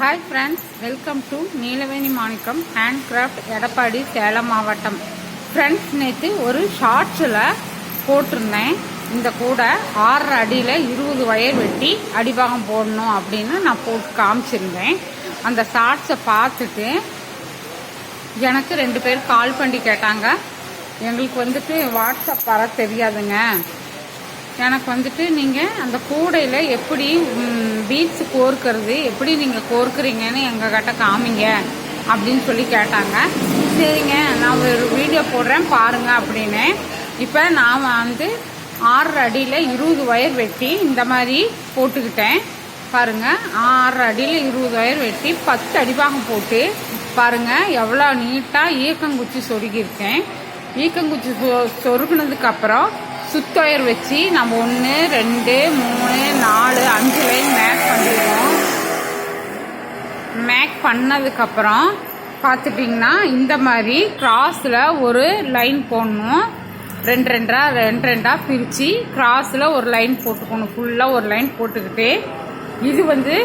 Hi friends welcome to Neelaveni Manickam hand craft Edappadi Salem மாவட்டம் friends நேற்று ஒரு ஷார்ட்ஸில் போட்டிருந்தேன். இந்த கூடை ஆறரை அடியில் இருபது வயர் வெட்டி அடிபாகம் போடணும் அப்படின்னு நான் போட்டு காமிச்சிருந்தேன். அந்த ஷார்ட்ஸை பார்த்துட்டு எனக்கு ரெண்டு பேர் கால் பண்ணி கேட்டாங்க. எங்களுக்கு வந்துட்டு வாட்ஸ்அப் வர தெரியாதுங்க. எனக்கு வந்துட்டு நீங்கள் அந்த கூடையில் எப்படி பீட்ஸ் கோர்க்கிறது எப்படி நீங்கள் கோர்க்குறீங்கன்னு எங்கள் கிட்ட காமிங்க அப்படின்னு சொல்லி கேட்டாங்க. சரிங்க நான் ஒரு வீடியோ போடுறேன் பாருங்க அப்படின்னு. இப்போ நான் வந்து ஆறு அடியில் இருபது ஒயர் வெட்டி இந்த மாதிரி போட்டுக்கிட்டேன். பாருங்கள் ஆறு அடியில் இருபது ஒயர் வெட்டி பத்து அடிபாகம் போட்டு பாருங்கள் எவ்வளோ நீட்டாக ஈக்கங்குச்சி சொருகியிருக்கேன். ஈக்கங்குச்சி சொ சொருகினதுக்கப்புறம் சுத்தொயர் வச்சு நம்ம ஒன்று ரெண்டு மூணு நாலு அஞ்சு லைன் மேக் பண்ணிடுவோம் மேக் பண்ணதுக்கப்புறம் பார்த்துட்டிங்கன்னா இந்த மாதிரி கிராஸில் ஒரு லைன் போடணும். ரெண்டு ரெண்டா ரெண்டு ரெண்டாக பிரித்து கிராஸில் ஒரு லைன் போட்டுக்கணும். ஃபுல்லாக ஒரு லைன் போட்டுக்கிட்டு இது வந்து